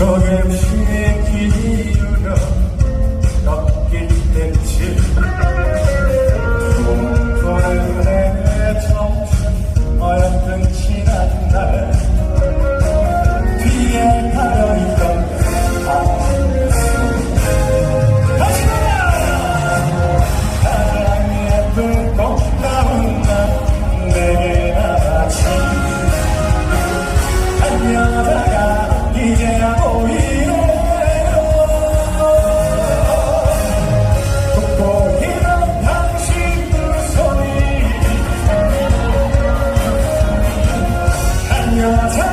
저를 지키리라 your time.